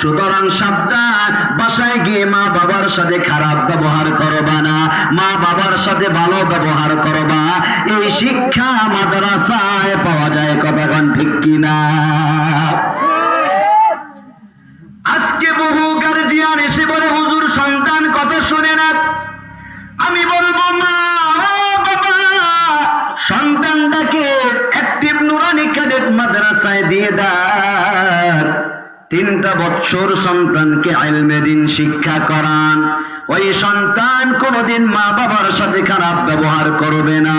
সুতরাং সাবধান, বাসায় গিয়ে মা বাবার সাথে খারাপ ব্যবহার করবা না। মা বাবার সাথে ভালো ব্যবহার করবা। এই শিক্ষা মাদ্রাসায় পাওয়া যায় কতক্ষণ ঠিক কিনা? আজকে বহু গার্জিয়ান এসে বলে, হুজুর, সন্তান কথা শুনে না আমি বলব, মা সন্তানটাকে অ্যাক্টিভ নুরানি ক্যাডেট মাদ্রাসায় দিয়ে দাও তিনটা বৎসর সন্তানকে আইলমেদিন শিক্ষা করান। ওই সন্তান কোনোদিন মা বাবার সাথে খারাপ ব্যবহার করবে না।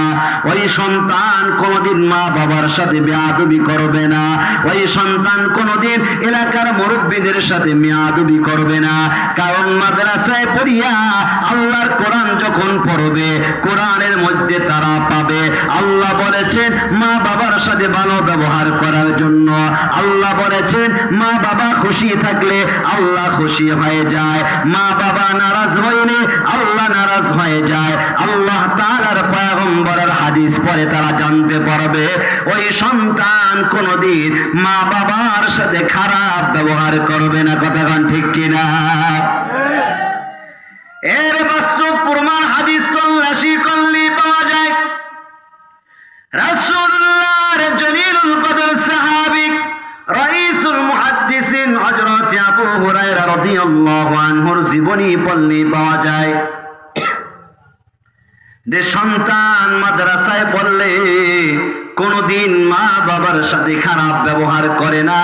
ওই সন্তান কোনোদিন মা বাবার সাথে বেয়াদবি করবে না। ওই সন্তান কোনোদিন এলাকার মুরব্বীদের সাথে মেয়াদবি করবে না। কারণ মাদ্রাসায় পড়িয়া আল্লাহর কোরআন যখন পড়বে, কোরআনের মধ্যে তারা পাবে। আল্লাহ বলেছেন মা বাবার সাথে ভালো ব্যবহার করার জন্য। আল্লাহ বলেছেন মা বাবা খুশি থাকলে আল্লাহ খুশি হয়ে যায়। মা বাবা নারাজ হইলে আল্লাহ নারাজ হয়ে যায়। আল্লাহ তালার পয়গম্বরের হাদিস পরে তারা জানতে পারবে ওই সন্তান কোনদিন মা বাবার সাথে খারাপ ব্যবহার করবে না। কথা ঠিক কিনা? এর বাস্তব প্রমাণ আনহুর জীবনী পড়লে পাওয়া যায়। যে সন্তান মাদ্রাসায় পড়লে কোনদিন মা বাবার সাথে খারাপ ব্যবহার করে না।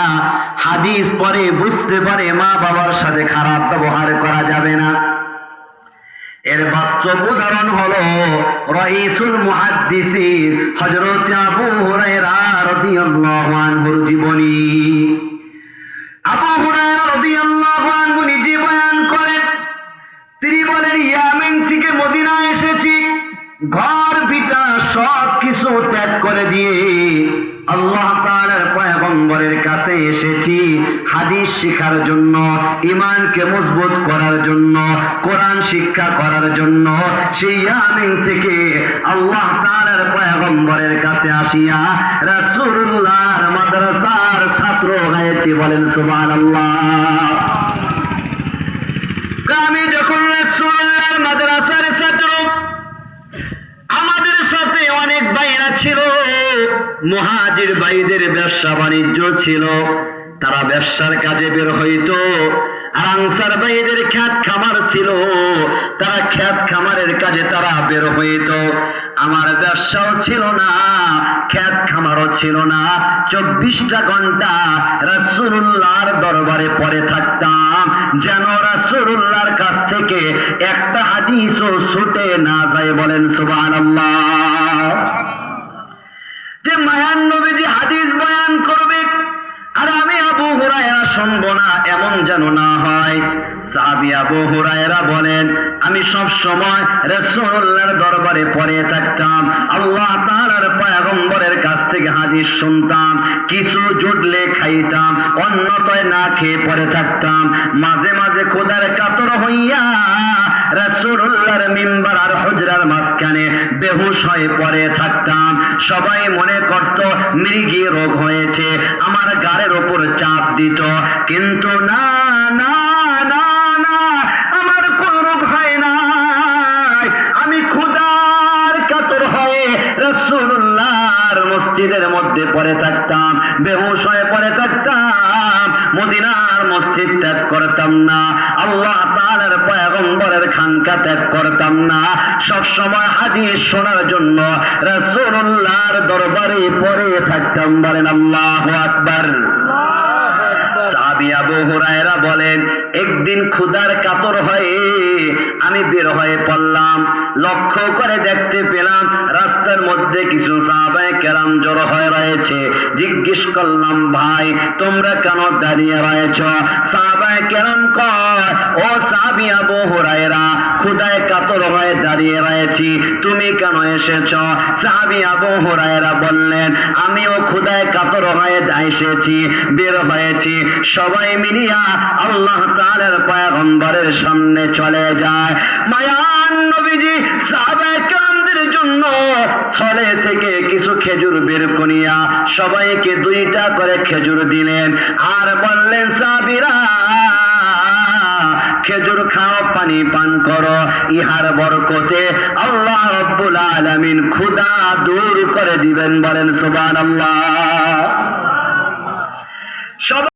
হাদিস পরে বুঝতে পারে মা বাবার সাথে খারাপ ব্যবহার করা যাবে না। এর বাস্তব উদাহরণ হলো রাইসুল মুহাদ্দিসিন হযরত আবু হুরায়রা রাদিয়াল্লাহু আনহুর জীবনী। আবু হুরায়রা রাদিয়াল্লাহু আনহু নিজে বয়ান করেন, তিনি বলেন ইয়ামেন থেকে মদিনা এসেছি। ঘর পিতা সব কিছু ত্যাগ করে দিয়ে আল্লাহ তাআলার পয়গম্বরের কাছে এসেছি। হাদিস শেখার জন্য ইমানকে মজবুত করার জন্য, কোরআন শিক্ষা করার জন্য সেই ইয়ামিন থেকে আল্লাহ তাআলার পয়গম্বরের কাছে আসিয়া রাসূলুল্লাহর বলেন সুমান আমি যখন মাদ্রাসার ছাত্র, আমাদের সাথে অনেক বাইরা ছিল, মহাজির বাইদের ব্যবসা বাণিজ্য ছিল, তারা ব্যবসার কাজে বের হইতো। আর আনসার ভাইদের খ্যাত খামার ছিল। তারা খ্যাত খামারের কাজে তারা বের হইতো। আমার ব্যবসাও ছিল না, খ্যাত খামারও ছিল না। চব্বিশটা ঘণ্টা রাসূলুল্লাহর দরবারে পড়ে থাকতাম। যেন রাসূলুল্লাহর কাছ থেকে একটা হাদিসও ছুটে না যায় বলেন সুবহানাল্লাহ। যে মায়ান নবীজি হাদিস বয়ান করবে, আর আমি আবু হুরায়রা শুনব এমন যেন না হয়। বলেন, আমি সব সময় দরবারে পড়ে থাকতাম। আল্লাহ কাছ থেকে শুনতাম, কিছু জুটলে খাইতাম, অন্যতয় না খেয়ে পড়ে থাকতাম। মাঝে মাঝে খোদার কাতর হইয়া মিম্বার আর হুজরার মাঝখানে বেহুশ হয়ে পড়ে থাকতাম। সবাই মনে করত, মৃগী রোগ হয়েছে, আমার গাড়ের ওপর চাপ দিত। কিন্তু না মধ্যে পড়ে থাকতাম বেহুশ হয়ে পড়ে থাকতাম মদিনার মসজিদ ত্যাগ করতাম না আল্লাহ তাআলার পয়গম্বরের খানকা ত্যাগ করতাম না। সব সময় হাদিস শোনার জন্য রাসূলুল্লাহর দরবারে পড়ে থাকতাম বলেন আল্লাহু আকবার। সাহাবী আবু হুরায়রা বলেন একদিন ক্ষুধার কাতর হয়ে আমি বের হয়ে পড়লাম। লক্ষ্য করে দেখতে পেলাম রাস্তার মধ্যে কিছু সাহাবায়ে কেরাম জড়ো হয়ে রয়েছে। জিজ্ঞেস করলাম, ভাই, তোমরা কেন দাঁড়িয়ে রয়েছ? সাহাবায়ে কেরাম কয়, ও সাহাবী আবু হুরায়রা, ক্ষুধায় কাতর হয়ে দাঁড়িয়ে রয়েছি। তুমি কেন এসেছ? সাহাবী আবু হুরায়রা বললেন, আমিও ক্ষুধায় কাতর হয়ে এসেছি, বের হয়েছি। সবাই মিলিয়া আল্লাহ তাআলার পয়গম্বরের সামনে চলে যায়। মায়ান নবীজি সাহাবায়ে কেরামদের জন্য ফলে থেকে কিছু খেজুর বের করিয়া সবাইকে দুইটা করে খেজুর দিলেন। আর বললেন সাবিরা খেজুর খাও, পানি পান করো, ইহার বরকতে আল্লাহ রব্বুল আলামিন ক্ষুদা দূর করে দিবেন বলেন, সুবহানাল্লাহ। সবাই